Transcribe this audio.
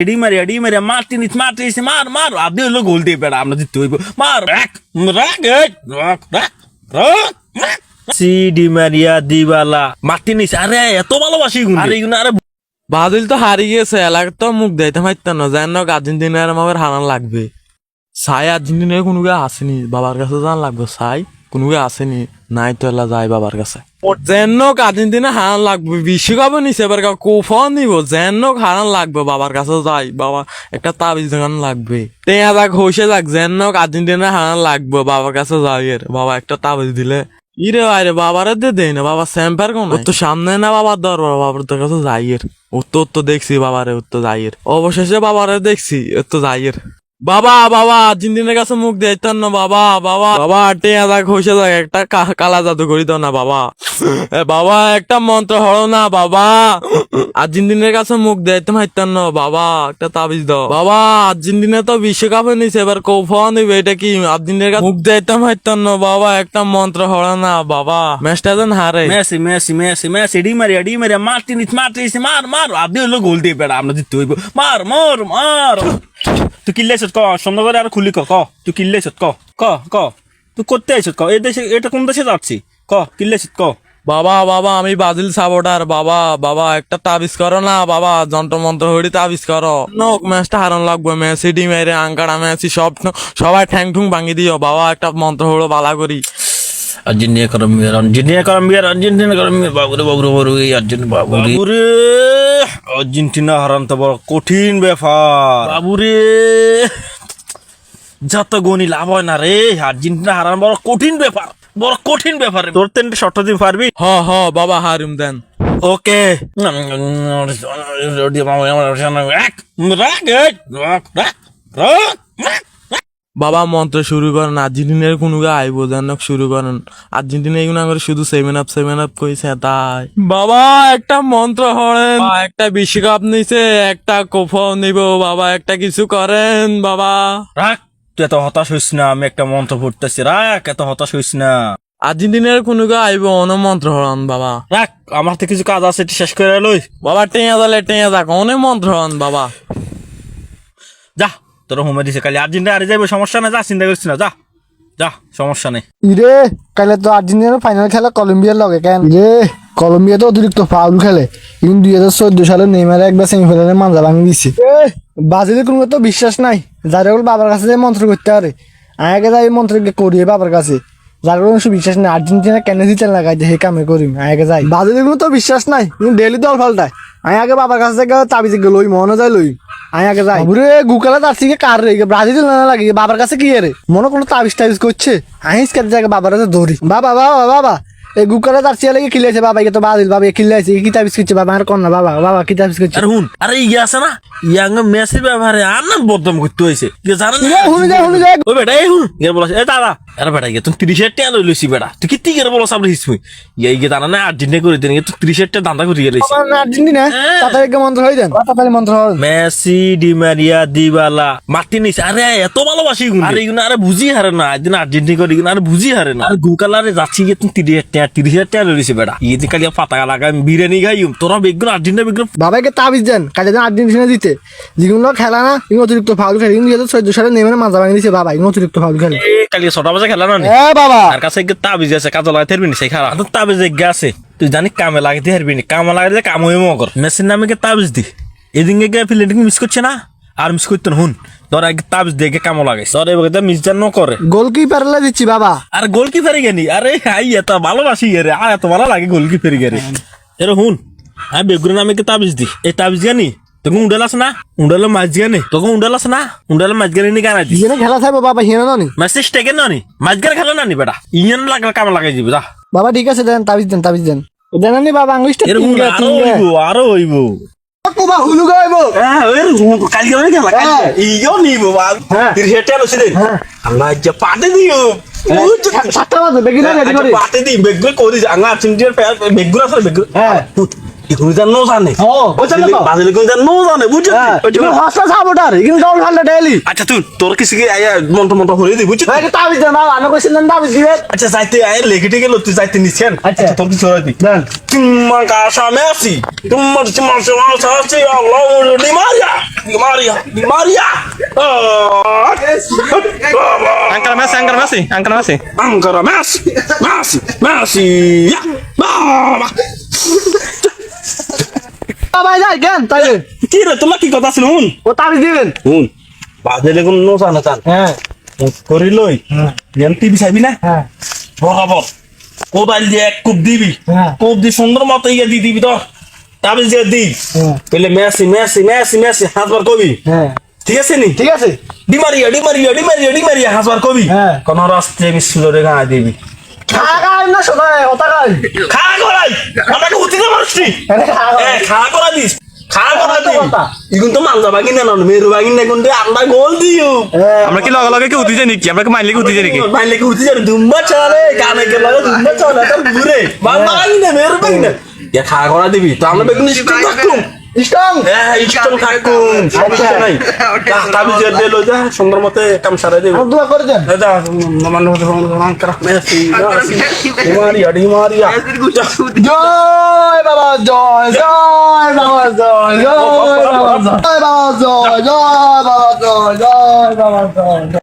এডি মারি এডি মারি Martinez Martinez মার মার আদি হলো গোল দিয়ে বেড়া আমরা জিততে হইব মার রাখ রাখ রাখ রাখ রাখ রাখ। সি ডি মারিয়া দিবালা আরে এত ভালোবাসি গুণ আরে এগুলো আরে ব্রাজিল তো হারিয়ে গেছে এলাকা তো মুখ দেয়তে পারতাম না। যেন আর্জেন্টিনার আমার হারান লাগবে। সাই আর্জেন্টিনার কোনো গে আসেনি। বাবার কাছে জান লাগবে সাই। কোনো আসেনি নাই তো এলা যায় বাবার কাছে। যেন আর্জেন্টিনা হারান লাগবে বিশ্বকাপে নিছে এবার কোফাও নিব যেন হারান লাগবে বাবার কাছে যাই বাবা, একটা তাবিজ দোকান লাগবে। টেয়া যাক হইসে যাক যেন আর্জেন্টিনা হারান লাগবে বাবার কাছে যাই এর বাবা, একটা তাবিজ দিলে। ইরে আরে বাবারে দে দেই না, বাবা স্যাম্পার কোন? তো সামনে না বাবার দরবার বাবার তোর কাছে ওর তো ওর তো দেখছি বাবারে ওর তো যাইয়ের অবশেষে বাবারে দেখছি ওর তো যাইয়ের বাবা বাবা আর্জেন্টিনার কাছে মুখ দিতাম না, বাবা বাবা বাবা, টেয়া যাক হইসে যাক একটা কালা জাদু করি দাও না, বাবা। বাবা, একটা মন্ত্র হলো না, বাবা। আর্জেন্টিনার কাছে মুখ দিতাম হাইতাম না বাবা, একটা তাবিজ দাও। বাবা আর্জেন্টিনা তো বিশ্বকাপে নিছে, এবার কৌফা নিবে, এটা কি? আর্জেন্টিনার কাছে মুখ দিতাম হাইতাম না বাবা, একটা মন্ত্র হলো না, বাবা। ম্যাচটা যেন হারে। Messi Messi Messi Messi, Di Maria Di Maria, Martinez Martinez, মার মার। আদি হলো গোল দিয়ে বেড়া, আমরা জিততে হইব। মার মার মার। তুই কিল্লে আইছত ক সুন্দর করে আর খুলি ক ক তুই কিল্লে আইছত ক ক ক তুই করতে আইছত ক এই দেশে এটা কোন দেশে যাচ্ছি ক কিল্লে আইছত ক বাবা বাবা আমি ব্রাজিল সাপোর্টার বাবা বাবা একটা তাবিজ করো না বাবা যন্ত্র মন্ত্র হইতে তাবিজ করো নোক ম্যাচটা হারান লাগবে মেসি ডি মেরে আঙ্কারা মেসি সব সবাই ঠ্যাং ঠুং ভাঙি দিও বাবা একটা মন্ত্র হলো বালা করি Argentina Colombia Argentina Colombia Argentina Colombia বাবুরে বাবুরে বাবুরে আর্জেন্টিনা বাবুরে আর্জেন্টিনা হারান তো বড় কঠিন ব্যাপার। বাবুরে যত গনি লাভ হয় না রে আর্জেন্টিনা হারান বড় কঠিন ব্যাপার বড় কঠিন ব্যাপার। তোর তিনটে শর্ট দিন পারবি? হ হ বাবা হারুম দেন। ওকে। রাখ রাখ রাখ রাখ রাখ। বাবা মন্ত্র শুরু করেন আর্জেন্টিনার কোনো গা আইব যেন শুরু করেন। আর্জেন্টিনা এগুলো করে শুধু সেভেন আপ সেভেন আপ কইছে তাই। বাবা একটা মন্ত্র হরেন। একটা বিশ্বকাপ নিছে একটা কোফাও নিব। বাবা একটা কিছু করেন বাবা। রাখ তুই এত হতাশ হইস না আমি একটা মন্ত্র পড়তেছি। রাখ এত হতাশ হইস না। আর্জেন্টিনার কোনো গা আইব অন মন্ত্র হরণ বাবা। রাখ আমার তো কিছু কাজ আছে এটি শেষ করে লই। বাবা টেঁয়া দালে টেঁয়া যাক অনেক মন্ত্র হরণ বাবা। যা। তোর হোমে দিছে, কালি আর্জেন্টিনা হারে যাইবে, সমস্যা নাই, যা, চিন্তা করছিস না, যা যা, সমস্যা নেই। ইরে কালে তো আর্জেন্টিনার ফাইনাল খেলা কলম্বিয়ার লগে কেন? রে কলম্বিয়া তো অতিরিক্ত ফাউল খেলে। কিন্তু দুই হাজার চোদ্দ সালে নেইমারে একবার সেমিফাইনালে মানজা ভাঙি দিছে। বাজিলে কোনো তো বিশ্বাস নাই। যার হল বাবার কাছে যাই মন্ত্র করতে পারে। আগে যাই মন্ত্র করিয়ে বাবার কাছে। যার কোনো বিশ্বাস নাই, আর্জেন্টিনা কেন দিতে লাগাই যে হে কামে করি আগে যাই। বাজিলে কোনো তো বিশ্বাস নাই, কিন্তু ডেলি দল ফাল্টায় আমি আগে বাবার কাছে চাবি থেকে লই মনে যায় লই। আমি আগে যাই। ওরে গুকালে তার সিকে কার রে? ব্রাজিল না লাগে। বাবার কাছে কি রে? মনে কোনো তাবিজ টাবিজ করছে। আইস কাছে যাকে বাবার কাছে ধরি। বাবা বাবা বাবা। এই গুকালে তার চেয়ে লেগে খিলেছে বাবা তো বাজিল বাবা খিলাইছে কি তাবিজ করছে বাবা আর কন্যা বাবা বাবা কি তাবিজ করছে আরে হুন আরে ইয়ে আছে না? ইয়াং মেসির ব্যাপারে আর না বদনাম করতে হয়েছে। কি জানেন ইয়ে, হুনি যায়, হুনি যায়। ও বেটা এই হুন ইয়ে বলছ এ দাদা আরে বেটা ইয়ে তুমি তিরিশ হাজার টাকা লই লইছি বেটা। তুই কি তিকের বলো সামনে হিসুই ইয়ে ইয়ে জানা না আর্জেন্টিনা করে দিন তুই তিরিশ হাজার টাকা দান্দা করিয়ে লইছি। আমার আর্জেন্টিনা? তাড়াতাড়ি মন্ত্র হয়ে যান তাড়াতাড়ি মন্ত্র Messi Di Maria Dybala Martinez আরে এত ভালোবাসি গুণ আরে এগুলো আরে বুঝি হারে না একদিন আর্জেন্টিনা করে এগুলো আরে বুঝি হারে না। আরে গুকালারে যাচ্ছি তুমি তিরিশ হাজার টাকা তিরিশ হাজার টাকা লইছি বেটা। ইয়ে কালি পাতা লাগাই বিরিয়ানি খাই তোরা বেগুন আর্জেন্টিনা বেগুন বাবাকে তাবিজ দেন কাজে দেন আর্জেন্টিনা দিতে যেগুলো খেলা না এগুলো অতিরিক্ত ফাউল খেলে কিন্তু যেহেতু চোদ্দ সালে নেমে মাজা ভাঙি দিছে বাবা এগুলো অতিরিক্ত ফাউল খেলে। কালি ছটা বাজে খেলা না বাবা। তার কাছে তাবিজ আছে কাজে লাগাইতে পারবি সেই খারাপ তো তাবিজ আছে। তুই জানি কামে লাগাইতে পারবি কামে লাগাইতে কাম হয়ে মগর মেসির নামে তাবিজ দি। এদিকে গিয়ে ফিল্ডিং মিস করছে না? আর মিস করতে না হুন ধর আগে তাবিজ দিয়ে গিয়ে কামো লাগাইছে। ধর এবার মিস যেন করে গোলকিপারলে দিচ্ছি বাবা। আর গোলকিপারে গেনি আরে হাই এত ভালোবাসি রে। আর এত ভালো লাগে গোলকিপারে গেরে এরে হুন। হ্যাঁ বেগুনের নামে কি তাবিজ দি। এই তাবিজ গানি তোকে উন্ডাল আছে না? উন্ডালে মাছ গানে তোকে উন্ডাল আছে না? উন্ডালে মাছ গানে নি গানা দি? খেলা থাকবে বাবা হিয়েনে ননি। মেসেজ টেকে না নি মাছ গানে খেলে না নি বেটা? ইয়েন লাগলে কামে লাগাই দিবি যা। বাবা ঠিক আছে দেন তাবিজ দেন তাবিজ দেন। দেন নি বাবা তিনগে, আরও হইব আরও হইব। বাবা হুলু গাইব হ্যাঁ এরকম কালকে অনেক গেল হ্যাঁ। ইয়ো নিব বাল হ্যাঁ। তিরিশ হাজার টাকা লসি আল্লাহ যা পাতে দিও। সাতটা বাজে বেগি না রেডি করে। পাতে দি বেগুলো করে। আঙ্গা আর্জেন্টিনার প্লেয়ার আছে বেগুলো হ্যাঁ। এগুলো নো জানে ও, বুঝছেন না তো? বাজে কোন যা নো জানে বুঝছিস হ্যাঁ তুমি হসটা সাপোর্টার কিন্তু ডবল ফান্ডা ডেলি আচ্ছা তুই তোর কিছু কি আয়া মন্ত্র মন্ত্র হয়ে দি বুঝছিস ভাই তাবিজ দেন না আনা কইছিলেন তাবিজ দিবেন আচ্ছা যাইতে আয় লেগে টেগে লড়তে যাইতে নিছেন আচ্ছা। তোর কিছু হয়ে দি Messi. Tumma ci mangia la salsa Allah Di Maria. Di Maria. Di Maria. Ah. Angkara Messi, Angkara Messi, Angkara Messi. Ancora Messi. Messi. Messi. Ya. Mama. ভাই যাই কেন তাইলে। কি রে তোমার কি কথা ছিল হুন। ও তাবিজ দিবেন। হুন। বাজে লেগুন নো জানা চান। হ্যাঁ। করি লই। যেন টিভি চাইবি না? হ্যাঁ। বরাবর। কোদাল দিয়ে এক কুপ দিবি। হ্যাঁ। কুপ দিয়ে সুন্দর মতো ইয়ে দিয়ে দিবি তো। তাবিজ দিয়ে দি। Pele Messi Messi Messi Messi হাতবার কবি। হ্যাঁ। ঠিক আছে নি? ঠিক আছে। Di Maria, Di Maria, হাসবার কবি। হ্যাঁ। কোন রাস্তে মিছিল রে গায়ে দিবি। খাগাই না শোনায় ওটা গাই খাড়া করাই। আমাকে না মারছি আরে খাগা খাড়া করা দিস। খাড়া করা দিস। ইগুন তো মানজা বাগিন না নন মেরু বাগিন না কোনতে আমরা গোল দিও। আমরা কি লগে লগে কি উঠি নাকি আমরা কি মাইলে কি উঠি নাকি বাইলে কি উঠতে যাবে দুম্বা চলে কানে কে লাগে দুম্বা চলে তার ঘুরে মান বাগিন না মেরু বাগিন না ইয়া খাড়া করা দিবি তো আমরা বেগুন স্টিক থাকুম। স্ট্রং হ্যাঁ স্ট্রং থাকুম সমস্যা নাই তাবি যে দিলো যা সুন্দর মতে কাম সারাই দেব দোয়া করে দেন Di Maria, Di Maria. জয় বাবা জয় জয় বাবা জয় জয় বাবা জয় জয় বাবা জয় জয় বাবা জয় জয় বাবা জয়